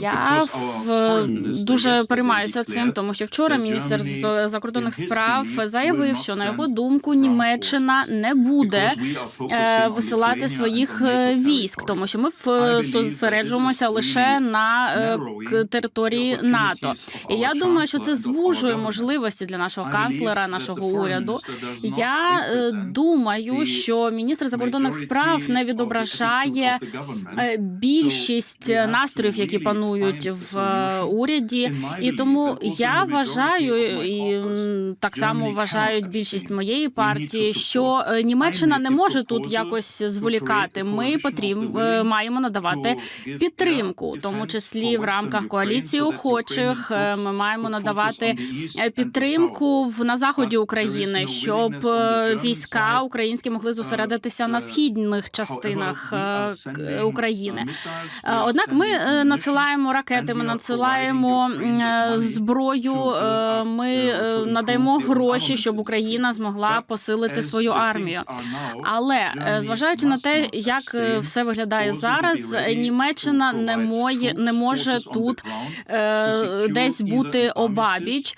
Я в дуже переймаюся цим, тому що вчора міністр з закордонних справ заявив, що на його думку Німеччина не буде е, висилати своїх е, військ, тому що ми в- зосереджуємося лише на е, території НАТО. І я думаю, що це звужує можливості для нашого канцлера, нашого уряду. Я е, думаю, що міністр закордонних справ не відображає е, більшість настроїв, які панують в е, уряді, і тому я вважаю, і так само вважають більшість моєї партії, що е, Німеччина не може тут якось зволікати. Ми потріб, е, маємо надавати підтримку, у тому числі в рамках коаліції охочих. Е, Ми маємо надавати підтримку в на заході України, щоб війська українські могли зосередитися на східних частинах е, України. Однак ми надсилаємо ракети, ми надсилаємо зброю. е, Ми е, надаємо гроші, щоб Україна змогла посилити свою армію. Але е, зважаючи на те, як е, все виглядає зараз, Німеччина не може, не може тут е, десь бути обабіч.